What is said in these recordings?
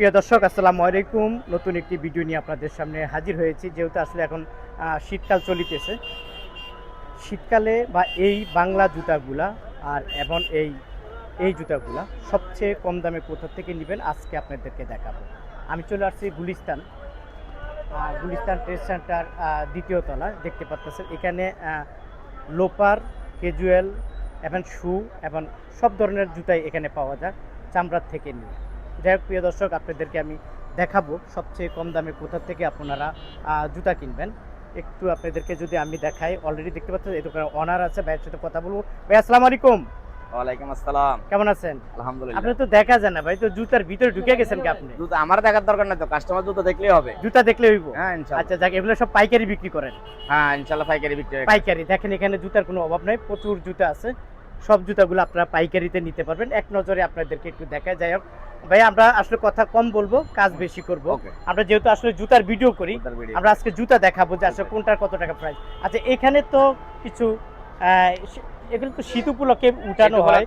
প্রিয় দর্শক, আসসালামু আলাইকুম। নতুন একটি ভিডিও নিয়ে আপনাদের সামনে হাজির হয়েছি। যেহেতু আসলে এখন শীতকাল চলিতেছে, শীতকালে বা এই বাংলা জুতাগুলা আর এবং এই এই জুতাগুলা সবচেয়ে কম দামে কোথা থেকে নেবেন, আজকে আপনাদেরকে দেখাবো। আমি চলে আসছি গুলিস্তান। গুলিস্তান ট্রেড সেন্টার দ্বিতীয় তলা দেখতে পাচ্ছেন এখানে লোপার ক্যাজুয়াল এবং শু, এবং সব ধরনের জুতাই এখানে পাওয়া যায়, চামড়ার থেকে নিয়ে। যাই হোক প্রিয় দর্শক আপনাদেরকে আমি দেখাবো সবচেয়ে কম দামে কোথা থেকে আপনারা জুতা কিনবেন। একটু আপনাদেরকে যদি আমি দেখাই অলরেডি দেখতে পাচ্ছেন এই দোকানে অনার আছে ভাইয়ের সাথে কথা বলব। ভাই আসসালামু আলাইকুম। ওয়ালাইকুম আসসালাম। কেমন আছেন? আলহামদুলিল্লাহ। আপনি তো দেখা যায় না ভাই তো জুতার ভিতরে ঢুকে গেছেন কি আপনি? জুতো আমার দেখার দরকার নাই তো কাস্টমার জুতো দেখলেই হবে। জুতা দেখলে হইব? হ্যাঁ ইনশাআল্লাহ আচ্ছা যাক এগুলো সব পাইকারি বিক্রি করেন। হ্যাঁ ইনশাআল্লাহ পাইকারি বিক্রি। পাইকারি দেখেন এখানে জুতার কোনো অভাব নাই প্রচুর জুতা আছে। সব জুতাগুলো আপনারা পাইকারিতে নিতে পারবেন। এক নজরে আপনাদেরকে একটু দেখা যাই হোক ভাই আমরা আসলে কথা কম বলব কাজ বেশি করব। আমরা যেহেতু আসলে জুতার ভিডিও করি আমরা আজকে জুতা দেখাবো যে আসলে কোনটার কত টাকা প্রাইস আচ্ছা এখানে তো কিছু এগুলো তো শীত উপলক্ষে উঠানো হয়।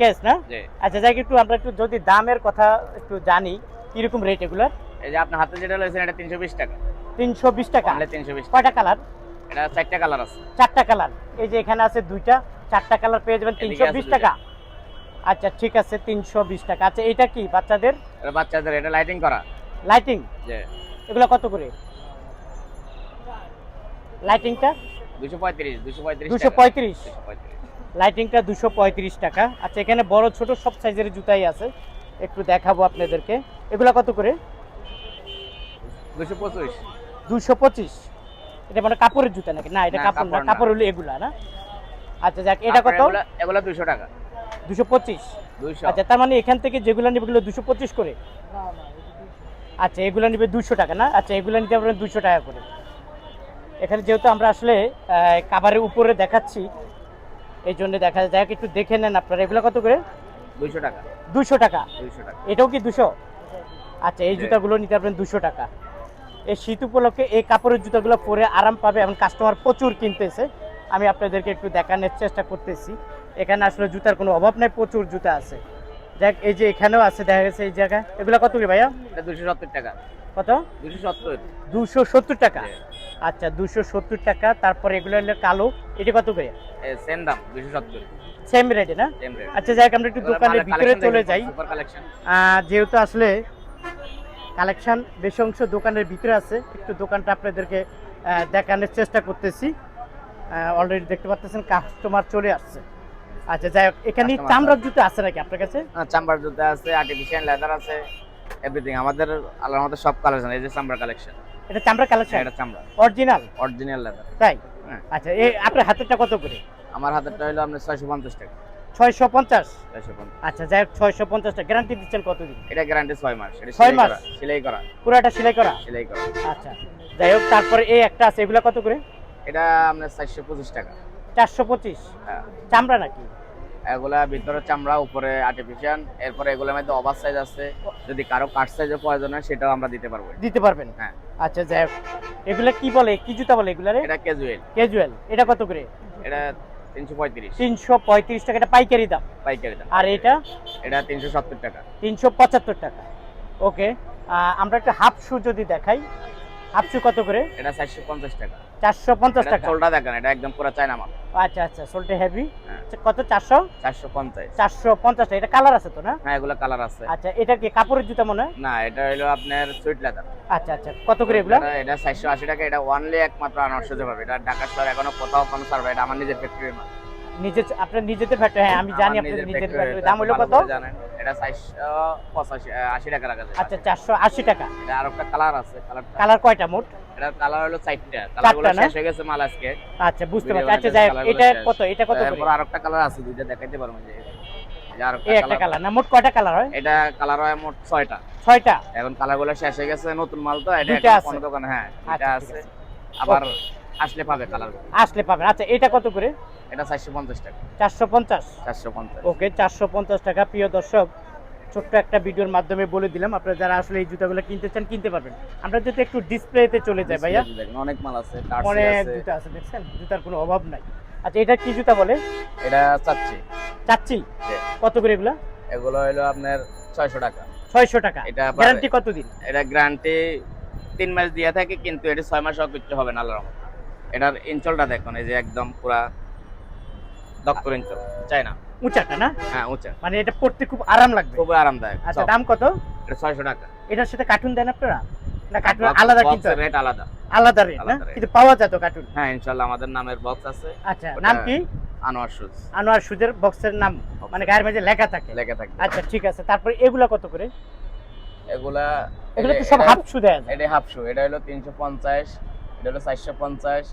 ক্যাশ না? আচ্ছা যাই একটু আমরা একটু যদি দামের কথা একটু জানি কীরকম রেট এগুলোর? এই যে আপনার হাতে যেটা রয়েছে এটা 320 টাকা। তিনশো বিশ টাকা? 320 টাকা কয়টা কালার এটা চারটা কালার আছে। চারটা কালার এই যে এখানে আছে দুইটা। চারটা কালার পেয়ে যাবেন তিনশো বিশ টাকা। আচ্ছা ঠিক আছে তিনশো বিশ টাকা। আচ্ছা এটা কি বাচ্চাদের? বাচ্চাদের এটা লাইটিং করা। লাইটিং এগুলো কত করে? লাইটিংটা 235 235 দুশো পঁয়ত্রিশ 235 লাইটিংটা দুশো পঁয়ত্রিশ। টাকা। আচ্ছা এখানে বড় ছোট সব সাইজের জুতাই আছে। একটু দেখাবো আপনাদেরকে। এগুলো কত করে? 225 দুশো পঁচিশ। এটা মানে কাপড়ের জুতা নাকি? না এটা কাপড় না। কাপড় হলো এগুলা না? আচ্ছা যাক এটা কত? এগুলা- এগুলা 200 টাকা। দুশো পঁচিশ। 200 আচ্ছা তার মানে এখান থেকে যেগুলো নিবে এগুলো দুশো পঁচিশ করে? আচ্ছা এগুলো নিবে দুশো টাকা না? আচ্ছা এগুলো নিতে পারবেন দুশো টাকা করে। এখানে যেহেতু আমরা আসলে কাভারের উপরে দেখাচ্ছি এই জন্য দেখা যায় একটু দেখে নেন আপনারা। এগুলো কত করে? 200 টাকা। দুশো টাকা? 200 টাকা। এটাও কি দুশো? আচ্ছা এই। জুতাগুলো নিতে পারবেন দুশো টাকা। এই শীত উপলক্ষে এই কাপড়ের জুতাগুলো পরে আরাম পাবে এবং কাস্টমার প্রচুর কিনতেছে। আমি আপনাদেরকে একটু দেখানোর চেষ্টা করতেছি। এখানে আসলে জুতার কোনো অভাব নাই প্রচুর জুতা আছে। দেখ এই যে এখানেও আছে দেখা গেছে এই জায়গায়। এগুলো কত কি ভাইয়া? দুশো সত্তর টাকা। কত? 270 দুশো সত্তর টাকা? আচ্ছা দুশো সত্তর টাকা তারপরে এগুলো হলো কালো। এটা কত করে? সেম দাম 270 সেম রেটে না? আচ্ছা যাই আমরা একটু দোকানের ভিতরে চলে যাই। যেহেতু আসলে কালেকশন বেশি অংশ দোকানের ভিতরে আছে একটু দোকানটা আপনাদেরকে দেখানোর চেষ্টা করতেছি। অলরেডি দেখতে পাচ্ছেন কাস্টমার চলে আসছে। আচ্ছা যাই হোক এখানে চামড়ার জুতো আছে নাকি আপনার কাছে? চাম্বার জুতা আছে আর্টিফিশিয়াল লেদার আছে এভরিথিং আমাদের আল্লাহর মতো সব কালেকশন এই যে চামড়া কালেকশন এটা চামড়া কালেকশন এটা চামড়া। অরিজিনাল অরিজিনাল লেদার তাই? হ্যাঁ। আচ্ছা এই আপনার হাতেরটা কত করে? আমার হাতেরটা হলো আপনার ছয়শো পঞ্চাশ টাকা। ছয়শো পঞ্চাশ? ছয়শো পঞ্চাশ। আচ্ছা যাই হোক ছয়শো পঞ্চাশটা গ্যারান্টি দিচ্ছেন কতদিন? এটা গ্যারান্টি ছয় মাস। এটা ছয় সেলাই মাস? করা সেলাই করা। পুরোটা সেলাই করা? সেলাই করা। আচ্ছা যাই হোক তারপরে এই একটা আছে এগুলা কত করে? এটা আপনার চারশো পঁচিশ টাকা। চারশো পঁচিশ? হ্যাঁ। চামড়া নাকি? এগুলা ভিতরে চামড়া উপরে আর্টিফিশিয়াল এরপরে এগুলোর মধ্যে ওভার সাইজ আছে। যদি কারও কাট সাইজের প্রয়োজন হয় সেটাও আমরা দিতে পারব। দিতে পারবেন? হ্যাঁ। আচ্ছা যাই হোক। এগুলা কি বলে? কি জুতা বলে এগুলা এটা ক্যাজুয়াল ক্যাজুয়াল এটা কত করে? এটা তিনশো পঁয়ত্রিশ। তিনশো পঁয়ত্রিশ টাকা। এটা পাইকারি দাম? পাইকারি দাম। আর এটা? এটা তিনশো সত্তর টাকা। তিনশো পঁচাত্তর টাকা। ওকে। আমরা একটা হাফ শু যদি দেখাই। হাফ শু কত করে? এটা চারশো পঞ্চাশ টাকা। চারশো পঞ্চাশ টাকা। চোলটা দেখেন এটা একদম পুরো চায়না মাল। আচ্ছা আচ্ছা সোলটে হেভি হ্যাঁ। কত? চারশো? চারশো পঞ্চাশ। চারশো পঞ্চাশ এটা কালার আছে তো না? হ্যাঁ এগুলো কালার আছে। আচ্ছা এটা কি কাপড়ের জুতা মনে হয়? না এটা হলো আপনার সুইট লেদার আচ্ছা আচ্ছা কত করে এগুলা? এটা চারশো আশি টাকা এটা ওয়ানলি একমাত্র আনারসে পাবে এটা ঢাকা শহর এখনও কোথাও কোনো সার্ভে এটা আমার নিজের ফ্যাক্টরির মাল। নিজের আপনার নিজেদের ফ্যাক্টরি হ্যাঁ আমি জানি আমার আপনাদের নিজের ফ্যাক্টরি দাম হলো কত? জানেন। এটা চারশো পঁচাশি আশি টাকা রাখা যায় আচ্ছা চারশো আশি টাকা। এটা আর একটা কালার আছে কালার কালার কয়টা মোট? এটা কালার হলো চারটা। কালারগুলো শেষ হয়ে গেছে মাল আজকে। আচ্ছা বুঝতে পারছি। আচ্ছা যাই এটা কত? এটা কত এরপর করে? আর একটা কালার আছে দুইটা দেখাইতে পারব যে এই যে আর এই একটা কালার না? মোট কয়টা কালার হয়? এটা কালার হয় মোট ছয়টা। ছয়টা? এখন কালার শেষ হয়ে গেছে নতুন মাল তো এটা। কোনো দোকানে হ্যাঁ আচ্ছা, এটা আছে। আছে। আবার আসলে পাবে কালার আসলে পাবেন। আচ্ছা এটা কত করে? এটা চারশো পঞ্চাশ টাকা। চারশো পঞ্চাশ? চারশো পঞ্চাশ। ওকে চারশো পঞ্চাশ টাকা। প্রিয় দর্শক ছোট্ট একটা ভিডিওর মাধ্যমে বলে দিলাম আপনারা যারা আসলে এই জুতাগুলো কিনতে চান কিনতে পারবেন। আমরা যদি একটু ডিসপ্লেতে চলে যাই ভাইয়া। দেখেন অনেক মাল আছে অনেক জুতা আছে দেখছেন? জুতার কোনো অভাব নাই। আচ্ছা এটা কি জুতা বলে? এটা চাচ্ছি। চাচ্ছি? কত করে এগুলা? এগুলো হলো আপনার ছয়শো টাকা। ছয়শো টাকা। এটা গ্যারান্টি কতদিন? এটা গ্যারান্টি তিন মাস দিয়ে থাকে কিন্তু এটা ছয় মাস করতে হবে না আল্লাহর রহমতে। এটার ইঞ্চলটা দেখুন এই যে একদম পুরা দপ্তর ইঞ্চল চাই না উঁচাটা না? হ্যাঁ উঁচা। মানে এটা পড়তে খুব আরাম লাগবে। খুবই আরামদায়ক আচ্ছা দাম কত? এটা ছয়শো টাকা। এটার সাথে কার্টুন দেন আপনারা? না কার্টুন আলাদা কিন্তু রেট আলাদা। আলাদা রেট না? কিন্তু পাওয়া যায় তো কার্টুন হ্যাঁ ইনশাল্লাহ আমাদের নামের বক্স আছে। আচ্ছা নাম কি? আনোয়ার শুজ আনোয়ার সুজের বক্সের নাম। মানে গায়ের মাঝে লেখা থাকে। লেখা থাকে। আচ্ছা ঠিক আছে। তারপরে এগুলা কত করে? এগুলা এগুলো তো সব হাফ শু দেয়া এটা হাফ শু এটা হলো তিনশো পঞ্চাশ এটা হলো চারশো পঞ্চাশ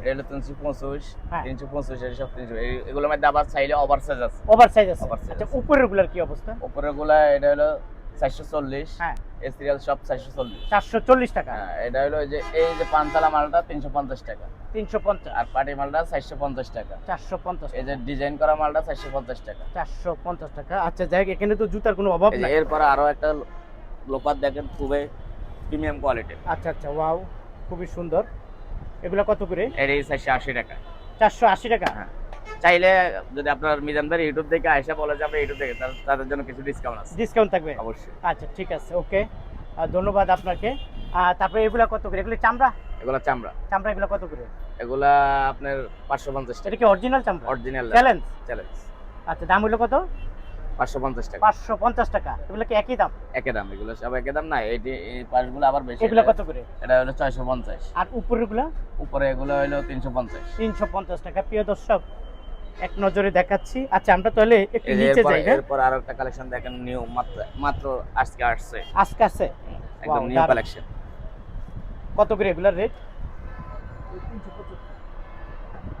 এটা হলো তিনশো পঁচিশ হ্যাঁ। তিনশো পঁচিশ এটা সব তিনশো। এগুলোর মধ্যে আবার চাইলে ওভার সাইজ আছে। ওভার সাইজ আছে। আচ্ছা উপরেরগুলার কি অবস্থা? গুলা এটা হলো চারশো চল্লিশ হ্যাঁ। এই সিরিয়াল সব চারশো চল্লিশ। চারশো চল্লিশ টাকা? হ্যাঁ এটা হলো যে এই যে পানতলা মালটা তিনশো পঞ্চাশ টাকা। তিনশো পঞ্চাশ। আর পাটি মালটা চারশো পঞ্চাশ টাকা। চারশো পঞ্চাশ এই যে ডিজাইন করা মালটা চারশো পঞ্চাশ টাকা। চারশো পঞ্চাশ টাকা। আচ্ছা যাই এখানে তো জুতার কোনো অভাব এরপরে আরও একটা লোপার দেখেন খুবই প্রিমিয়াম কোয়ালিটির আচ্ছা আচ্ছা ওয়াও খুবই সুন্দর। এগুলা কত করে? এই চারশো আশি টাকা। চারশো আশি টাকা? হ্যাঁ। চাইলে যদি আপনার মিজান ভাই ইউটিউব থেকে আয়সা বলে যে আমরা ইউটিউব থেকে তার- তাদের জন্য কিছু ডিসকাউন্ট আছে। ডিসকাউন্ট থাকবে? অবশ্যই। আচ্ছা ঠিক আছে ওকে ধন্যবাদ আপনাকে। আর তারপরে এগুলা কত করে? এগুলো চামড়া? এগুলা চামড়া। চামড়া এগুলো কত করে? এগুলা আপনার পাঁচশো পঞ্চাশ এটা কি অরিজিনাল চামড়া? অরিজিনাল চ্যালেঞ্জ চ্যালেঞ্জ আচ্ছা দাম হলো কত? পাঁচশো পঞ্চাশ টাকা। পাঁচশো পঞ্চাশ টাকা। এগুলো কি একই দাম? একই দাম এগুলো সব একই দাম না এই পাশগুলো আবার বেশি এগুলো কত করে? এটা হলো ছয়শো পঞ্চাশ। আর উপরের উপরে এগুলো হলো তিনশো পঞ্চাশ। তিনশো পঞ্চাশ টাকা। প্রিয় দর্শক এক নজরে দেখাচ্ছি। আচ্ছা আমরা তাহলে একটু নিচে যাই না এরপর আরও একটা কালেকশন দেখেন নিউ মাত্র মাত্র আজকে আসছে। আজকে আছে একদম নিউ কালেকশন কত করে এগুলার রেট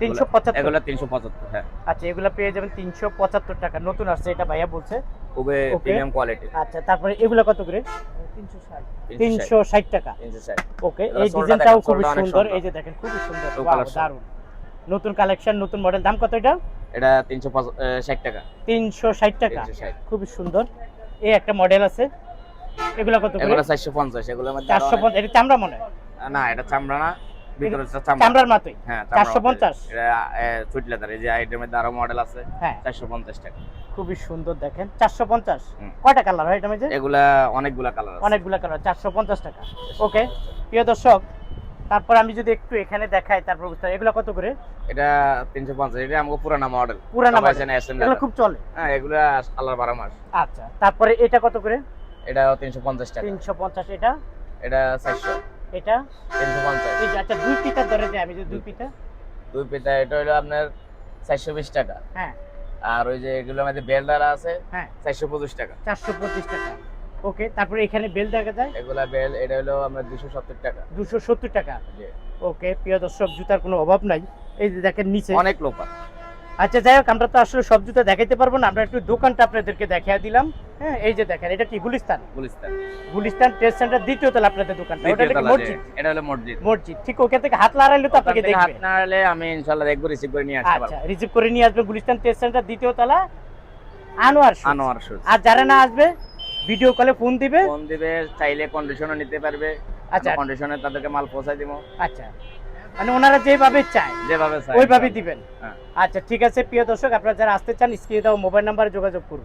তিনশো পঁচাত্তর। এগুলো তিনশো পঁচাত্তর হ্যাঁ। আচ্ছা এগুলা পেয়ে যাবেন তিনশো পঁচাত্তর টাকা। নতুন আসছে এটা ভাইয়া বলছে। খুবই প্রিমিয়াম কোয়ালিটি আচ্ছা তারপরে এগুলা কত করে? তিনশো ষাট। টাকা ওকে এই ডিজাইনটাও খুবই সুন্দর। সুন্দর। এই যে দেখেন খুবই সুন্দর। Blue Wow, collection। দারুণ। নতুন কালেকশন নতুন মডেল দাম কত এটা? এটা তিনশো ষাট টাকা। তিনশো ষাট টাকা। খুবই সুন্দর। এই একটা মডেল আছে। এগুলা কত করে? এগুলো চারশো পঞ্চাশ আরও চারশো পঞ্চাশ। এটা চামড়া মনে হয়? না এটা চামড়া না। ভিতরে চামড়ার মাতোই হ্যাঁ 450? সুইট লেদার এই যে আইটের মধ্যে আরও মডেল আছে হ্যাঁ। টাকা। খুবই সুন্দর দেখেন চারশো পঞ্চাশ। হুম। কয়টা কালার হয় এটা মধ্যে এগুলা অনেকগুলা কালার আছে। অনেকগুলো কালার চারশো পঞ্চাশ টাকা। ওকে প্রিয় দর্শক তারপর আমি যদি একটু এখানে দেখাই তারপর বুঝতে এগুলো কত করে? এটা তিনশো পঞ্চাশ এটা আমাকে পুরানা মডেল পুরানা এগুলো খুব চলে। হ্যাঁ এগুলা আল্লাহর বারো মাস। আচ্ছা তারপরে এটা কত করে? এটা তিনশো পঞ্চাশ টাকা। তিনশো পঞ্চাশ এটা? এটা চারশো। এটা? তিনশো পঞ্চাশ এই যে আচ্ছা দুই পিতা ধরে যে আমি যে দুই পিতা দুই পিতা এটা হলো আপনার চারশো বিশ টাকা। হ্যাঁ। আর ওই যে এগুলোর মধ্যে বেলডার আছে হ্যাঁ। চারশো পঁচিশ টাকা। চারশো পঁচিশ টাকা। ওকে তারপরে এখানে বেল দেখা যায়? এগুলা বেল এটা হলো দুশো সত্তর টাকা। দুশো সত্তর টাকা। জি। ওকে প্রিয় দর্শক জুতার কোনো অভাব নাই। এই যে দেখেন নিচে। অনেক লোপা আচ্ছা যাই হোক আমরা তো আসলে সব জুতা দেখাইতে পারব না। আমরা একটু দোকানটা আপনাদেরকে দেখিয়ে দিলাম। হ্যাঁ এই যে দেখেন এটা কি গুলিস্তান? গুলিস্তান। গুলিস্তান ট্রেড সেন্টার দ্বিতীয় তলা আপনাদের দোকানটা ওটা দ্বিতীয় নাকি তলা, জি। মসজিদ। এটা হলো মসজিদ। মসজিদ। ঠিক ওখান থেকে হাত লাগাইলে তো আপনাকে হাত দেখবে না হলে আমি ইনশাল্লাহ দেখব রিসিভ করে নিয়ে আসতে আচ্ছা রিসিভ করে নিয়ে আসবে গুলিস্তান ট্রেড সেন্টার দ্বিতীয় তলা। আনোয়ার। আনোয়ার আর যারা না আসবে ভিডিও কলে ফোন দিবে। ফোন দিবে চাইলে কন্ডিশনও নিতে পারবে। আচ্ছা। কন্ডিশনে তাদেরকে মাল পৌঁছাই দিব। আচ্ছা। মানে ওনারা যেভাবে চায় যেভাবে ওইভাবে দিবেন। হ্যাঁ। আচ্ছা ঠিক আছে প্রিয় দর্শক আপনারা যারা আসতে চান স্ক্রিনে দাও মোবাইল নাম্বারে যোগাযোগ করবেন